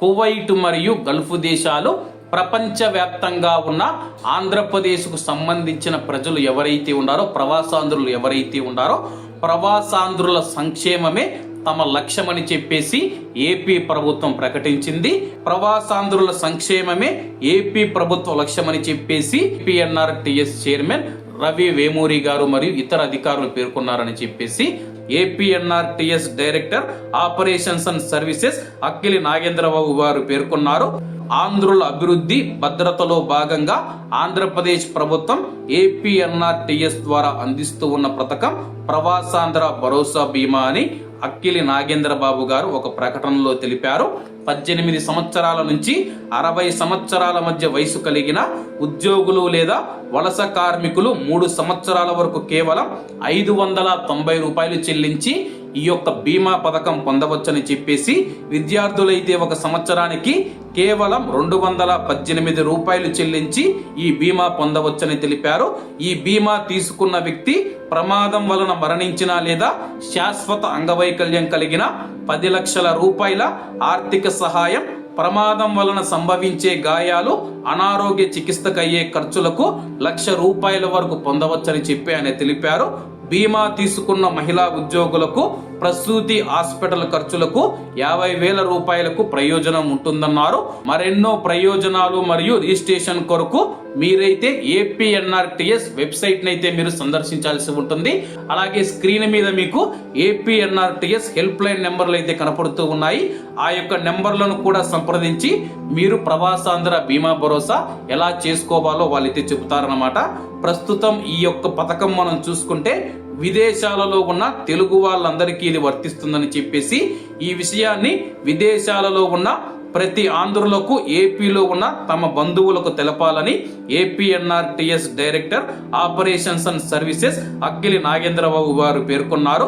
Kuwait మరియు Gulf దేశాలు ప్రపంచవ్యాప్తంగా ఉన్న ఆంధ్రప్రదేశ్కు సంబంధించిన ప్రజలు ఎవరైతే ఉన్నారో ప్రవాసాంధ్రులు ఎవరైతే ఉన్నారో ప్రవాసాంధ్రుల సంక్షేమమే తమ లక్ష్యమని చెప్పేసి ఏపీ ప్రభుత్వం ప్రకటించింది. ప్రవాసాంధ్రుల సంక్షేమమే ఏపీ ప్రభుత్వ లక్ష్యమని చెప్పేసి PNR TS chairman Ravi Vemuri గారు మరియు ఇతర అధికారులు పేర్కొన్నారని చెప్పేసి APNRTS director operations and services Akkili Nagendrababu గారు పేర్కొన్నారు. ఆంధ్రుల అభివృద్ధి భద్రతలో భాగంగా ఆంధ్రప్రదేశ్ ప్రభుత్వం ఏపీఎన్ఆర్టీఎస్ ద్వారా అందిస్తూ ఉన్న పథకం ప్రవాసాంధ్ర భరోసా బీమా అని అక్కిలి నాగేంద్రబాబు గారు ఒక ప్రకటనలో తెలిపారు. పద్దెనిమిది సంవత్సరాల నుంచి అరవై సంవత్సరాల మధ్య వయసు కలిగిన ఉద్యోగులు లేదా వలస కార్మికులు మూడు సంవత్సరాల వరకు కేవలం ఐదు వందల తొంభై రూపాయలు చెల్లించి ఈ యొక్క బీమా పథకం పొందవచ్చని చెప్పేసి విద్యార్థులైతే ఒక సంవత్సరానికి కేవలం రెండు వందల పద్దెనిమిది రూపాయలు చెల్లించి ఈ బీమా పొందవచ్చని తెలిపారు. ఈ బీమా తీసుకున్న వ్యక్తి ప్రమాదం వలన మరణించిన లేదా శాశ్వత అంగవైకల్యం కలిగిన పది లక్షల రూపాయల ఆర్థిక సహాయం ప్రమాదం వలన సంభవించే గాయాలు అనారోగ్య చికిత్సకయ్యే ఖర్చులకు లక్ష రూపాయల వరకు పొందవచ్చని చెప్పి ఆయన తెలిపారు. బీమా తీసుకున్న మహిళా ఉద్యోగులకు ప్రసూతి హాస్పిటల్ ఖర్చులకు యాభై వేల రూపాయలకు ప్రయోజనం ఉంటుందన్నారు. మరెన్నో ప్రయోజనాలు మరియు రిజిస్ట్రేషన్ కొరకు మీరైతే ఏపీఎన్ఆర్టీఎస్ వెబ్సైట్ అయితే మీరు సందర్శించాల్సి ఉంటుంది. అలాగే స్క్రీన్ మీద మీకు ఏపీఎన్ఆర్టీఎస్ హెల్ప్ లైన్ నెంబర్లు అయితే కనపడుతూ ఉన్నాయి. ఆ యొక్క నెంబర్లను కూడా సంప్రదించి మీరు ప్రవాసాంధ్ర బీమా భరోసా ఎలా చేసుకోవాలో వాళ్ళైతే చెబుతారనమాట ప్రస్తుతం ఈ యొక్క పథకం మనం చూసుకుంటే విదేశాలలో ఉన్న తెలుగు వాళ్ళందరికీ ఇది వర్తిస్తుందని చెప్పేసి ఈ విషయాన్ని విదేశాలలో ఉన్న ప్రతి ఆంధ్రులకు ఏపీలో ఉన్న తమ బంధువులకు తెలపాలని APNRTS director operations and services Akkili Nagendrababu వారు పేర్కొన్నారు.